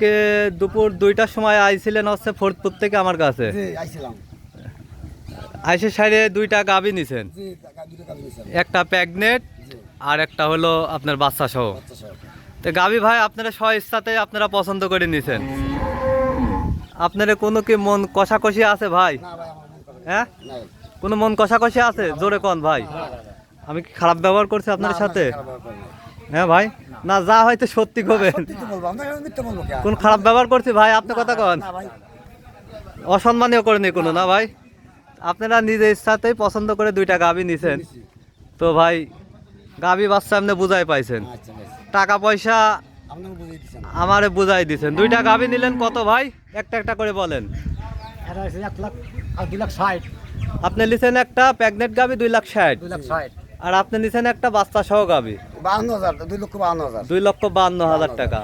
কালকে দুপুর দুইটার সময় আইছিলেন হচ্ছে ফরিদপুর থেকে আমার কাছে। আইসে সাইডে দুইটা গাবি নিছেন? একটা প্যাগনেট আর একটা হলো আপনার বাচ্চা সহ তো গাবি ভাই আপনারা স্ব ইচ্ছাতে আপনারা পছন্দ করে নিছেন। আপনার কোনো কি মন কষাকষি আছে ভাই? হ্যাঁ? কোনো মন কষাকষি আছে? জোরে কোন ভাই। আমি কি খারাপ ব্যবহার করছি আপনার সাথে? হ্যাঁ ভাই। না। যা হয়তো সত্যি করবেন সত্যি তো বলব আমরা এখন মিথ্যা বলব কেন কোন খারাপ ব্যবহার করছি ভাই আপনি কথা কন। অসম্মানীয় করেনি কোনো না। ভাই। আপনারা নিজের ইচ্ছাতেই পছন্দ করে দুইটা গাবি নিছেন। তো ভাই গাবি বাচ্চা আপনি বুঝাই পাইছেন। আচ্ছা টাকা পয়সা আমারে বুঝাই দিছেন। দুইটা গাবি নিলেন কত ভাই? একটা একটা করে বলেন। এক লাখ লাখ আপনি নিছেন একটা প্যাগনেট গাবি দুই লাখ ষাট। দুই লাখ ষাট। আর আপনি নিছেন একটা বাচ্চা সহ গাবি বাহান্ন হাজার দুই লক্ষ বাহান্ন হাজার। দুই লক্ষ বান্ন হাজার। টাকা।